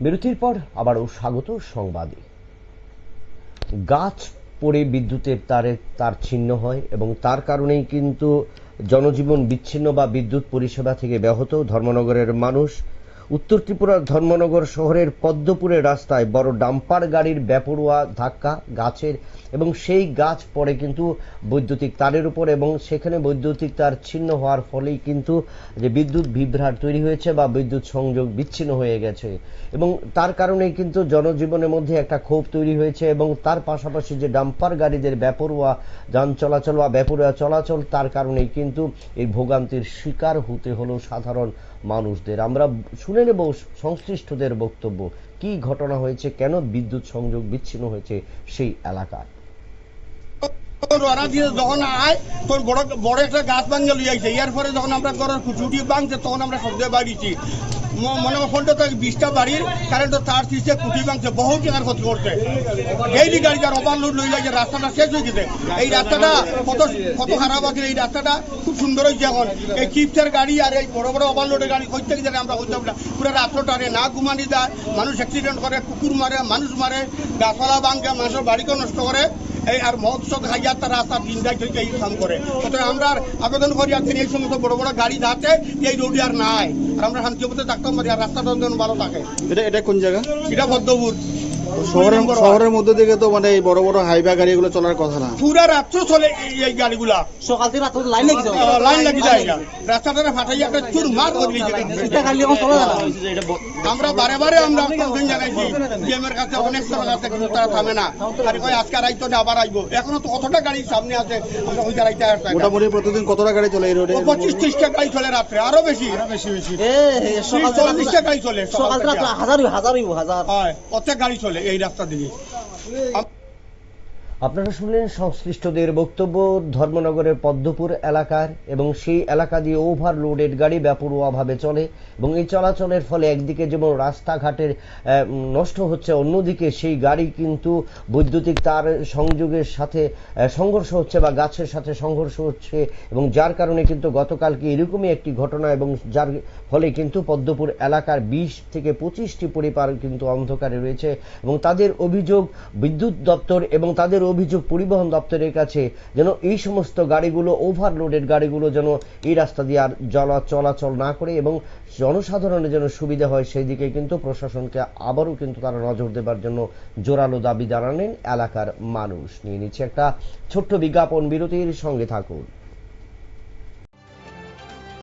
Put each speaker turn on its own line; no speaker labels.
বিরতির পর আবারও স্বাগত সংবাদে। গাছ পড়ে বিদ্যুতের তারে তার ছিন্ন হয় এবং তার কারণেই কিন্তু জনজীবন বিচ্ছিন্ন বা বিদ্যুৎ পরিষেবা থেকে ব্যাহত ধর্মনগরের মানুষ উত্তর ত্রিপুরার ধর্মনগর শহরের পদ্মপুরের রাস্তায় বড় ডাম্পার গাড়ির বেপরোয়া ধাক্কা, গাছের এবং সেই গাছ পড়ে কিন্তু বৈদ্যুতিক তারের উপর এবং সেখানে বৈদ্যুতিক তার ছিন্ন হওয়ার ফলেই কিন্তু যে বিদ্যুৎ বিভ্রাট তৈরি হয়েছে বা বিদ্যুৎ সংযোগ বিচ্ছিন্ন হয়ে গেছে। এবং তার কারণেই কিন্তু জনজীবনের মধ্যে একটা ক্ষোভ তৈরি হয়েছে এবং তার পাশাপাশি যে ডাম্পার গাড়িদের ব্যাপরোয়া যান চলাচল বা ব্যাপরোয়া চলাচল, তার কারণেই কিন্তু এই ভোগান্তির শিকার হতে হলো সাধারণ মানুষদের। আমরা শুনে নেব সংশ্লিষ্টদের বক্তব্য। কি ঘটনা হয়েছে? কেন বিদ্যুৎ সংযোগ বিচ্ছিন্ন হয়েছে সেই এলাকায়?
যখন আয়, তোর বড় বড় একটা গাছ ভাঙ্গে লই আইছে এর পরে যখন আমরা ঘরের খুচুটি ভাঙছে, তখন আমরা সন্ধ্যে বাড়িছি ম- মনে হয় ফোনটা তো বিশটা বাড়ির কারেন্ট তার ক্ষতি করছে ডেইলি গাড়ি যার ওভারলোড লই লাগে রাস্তাটা শেষ হয়ে গেছে। এই রাস্তাটা কত কত খারাপ আছে এই রাস্তাটা খুব সুন্দর হয়েছে এখন। এই চিপসের গাড়ি আর এই বড় বড় ওভারলোডের গাড়ি কই থেকে আমরা হইতে না পুরো না ঘুমানি যায় মানুষ অ্যাক্সিডেন্ট করে কুকুর মারে মানুষ মারে গাছপালা ভাঙে মানুষের বাড়িকে নষ্ট করে এই আর মৎস্য খাইয়া তারা রাস্তা দিন থেকে এই কাম করে। অতএব আমরা আর আবেদন করি আর এই সমস্ত বড় বড় গাড়ি যাতে এই রোডে আর নাই। আর আমরা শান্তি থাকতাম পারি আর রাস্তাটা ভালো থাকে।
এটা এটা কোন জায়গা?
এটা পদ্মপুর
শহরের মধ্যে থেকে তো মানে এই বড় বড় হাইওয়ে গাড়িগুলো চলার কথা না।
পুরা রাত্র চলে এই- গাড়িগুলা।
সকাল থেকে রাত লাইন লাগি
আহ, লাইন লাগি যায় রাস্তাটা ফাটাইয়া একটা চুর মার করে
এটা। খালি এখন চলে যাবে
আমরা বারে বারে আমরা কমপ্লেন জানাইছি ডিএমের কাছে অনেক সময় আছে কিন্তু তারা থামে না। আর কই আজকে আইতো না আবার আইবো। এখনও তো কতটা গাড়ি সামনে আছে আমরা ওই গাড়িতে আসতে
মোটামুটি প্রতিদিন কতটা গাড়ি চলে এই রোডে
পঁচিশ ত্রিশটা গাড়ি চলে রাত্রে আরও বেশি। বেশি বেশি।
এ সকাল
গাড়ি চলে
সকাল রাত হাজার হাজার হাজার।
হয় প্রত্যেক গাড়ি চলে। এই রাস্তা দিয়ে।
আপনারা শুনলেন সংশ্লিষ্টদের বক্তব্য ধর্মনগরের পদ্মপুর এলাকার এবং সেই এলাকা দিয়ে ওভারলোডেড গাড়ি ব্যাপরোয়াভাবে চলে এবং এই চলাচলের ফলে একদিকে যেমন রাস্তাঘাটের নষ্ট হচ্ছে, অন্যদিকে সেই গাড়ি কিন্তু বৈদ্যুতিক তার সংযোগের সাথে সংঘর্ষ হচ্ছে বা গাছের সাথে সংঘর্ষ হচ্ছে এবং যার কারণে কিন্তু গতকালকে এরকমই একটি ঘটনা এবং যার ফলে কিন্তু পদ্মপুর এলাকার বিশ থেকে পঁচিশটি পরিবার কিন্তু অন্ধকারে রয়েছে এবং তাদের অভিযোগ বিদ্যুৎ দপ্তর এবং তাদের অভিযোগ পরিবহন দপ্তরের কাছে যেন এই সমস্ত গাড়িগুলো ওভারলোডেড গাড়িগুলো যেন এই রাস্তা দিয়ে আর জলা চলাচল না করে এবং জনসাধারণের যেন সুবিধা হয় সেই দিকে কিন্তু প্রশাসনকে আবারও কিন্তু তারা নজর দেবার জন্য জোরালো দাবি জানালেন এলাকার মানুষ। নিয়ে নিচ্ছে একটা ছোট্ট বিজ্ঞাপন, বিরতির সঙ্গে থাকুন।